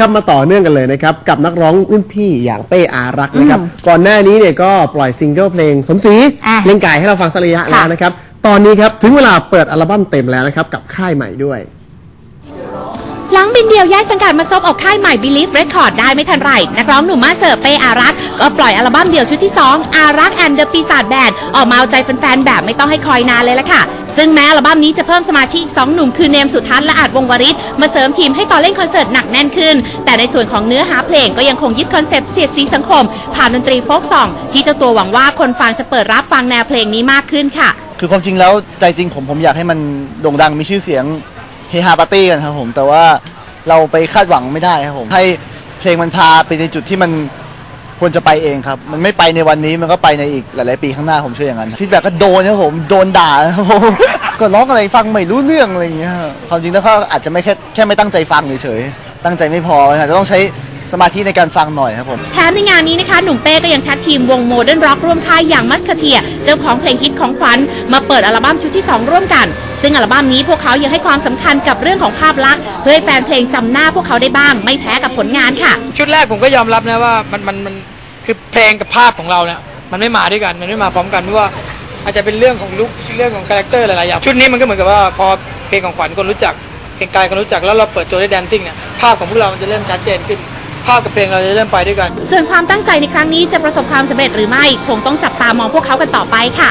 ครับมาต่อเนื่องกันเลยนะครับกับนักร้องรุ่นพี่อย่างเป้อารักษ์นะครับก่อนหน้านี้เนี่ยก็ปล่อยซิงเกิลเพลงสมศรีอะเพลงไก่ให้เราฟังสักระยะค่ะแล้วนะครับ ตอนนี้ครับถึงเวลาเปิดอัลบั้มเต็มแล้วนะครับกับค่ายใหม่ด้วย หลังบินเดียวย้ายสังกัดมาซบออกค่ายใหม่ Believe Record ได้ไม่ทันไร นักร้องหนุ่มมาเซอร์เป้อารัก ก็ปล่อยอัลบั้มเดี่ยวชุดที่ 2 อารักแอนเดอะปีศาจแบนออกมาเอาใจแฟนๆ แบบไม่ต้องให้คอยนานเลยละค่ะ ซึ่งแม้อัลบั้มนี้จะเพิ่มสมาชิกอีก 2 หนุ่มคือเนมสุทัศน์และอาจวงวริศมาเสริมทีมให้ต่อเล่นคอนเสิร์ตหนักแน่นขึ้น แต่ในส่วนของเนื้อหาเพลงก็ยังคงยึดคอนเซปต์เสียดสีสังคม ผ่านดนตรีโฟกซองที่เจ้าตัวหวังว่าคนฟังจะเปิดรับฟังแนวเพลงนี้มากขึ้นค่ะ คือความจริงแล้วใจจริงผมผมอยากให้มันโด่งดังมีชื่อเสียง ฮฮาปาร์ตี้กันครับผม แต่ว่าเราไปคาดหวังไม่ได้ครับผมให้เพลงมันพาไปในจุดที่มันควรจะไปเองครับ มันไม่ไปในวันนี้มันก็ไปในอีกหลาย ๆ ปีข้างหน้าผมเชื่ออย่างนั้นฟีดแบ็กก็โดนครับผม โดนด่าครับผมก็ร้องอะไรฟังไม่รู้เรื่องอะไรอย่างเงี้ยครับความจริงแล้วก็อาจจะไม่แค่แค่ไม่ตั้งใจฟังเฉยๆตั้งใจไม่พออาจจะต้องใช้ สมาธิในการฟังหน่อยครับผม แถมในงานนี้นะคะ หนุ่มเป้ก็ยังแท็กทีมวงโมเดิร์นร็อกร่วมค่ายอย่างมัสคาเทีย เจ้าของเพลงฮิตของขวัญมาเปิดอัลบั้มชุดที่ 2 ร่วมกัน ซึ่งอัลบั้มนี้พวกเขายังให้ความสำคัญกับเรื่องของภาพลักษณ์เพื่อให้แฟนเพลงจำหน้าพวกเขาได้บ้าง ไม่แพ้กับผลงานค่ะ ชุดแรกผมก็ยอมรับนะว่ามันมันมันคือเพลงกับภาพของเราเนี่ยมันไม่มาด้วยกันมันไม่มาพร้อมกันเพราะว่าอาจจะเป็นเรื่องของลุคเรื่องของคาแรคเตอร์หลายๆอย่างชุดนี้มันก็เหมือนกับว่าพอเพลงของขวัญคนรู้จักเพลงกายคนรู้จักแล้วเราเปิดตัวด้วยแดนซิ่งเนี่ยภาพของพวกเรามันจะเริ่มชัดเจนขึ้น ภาพกับเพลงเราจะเริ่มไปด้วยกัน ส่วนความตั้งใจในครั้งนี้จะประสบความสำเร็จหรือไม่ คงต้องจับตามองพวกเขากันต่อไปค่ะ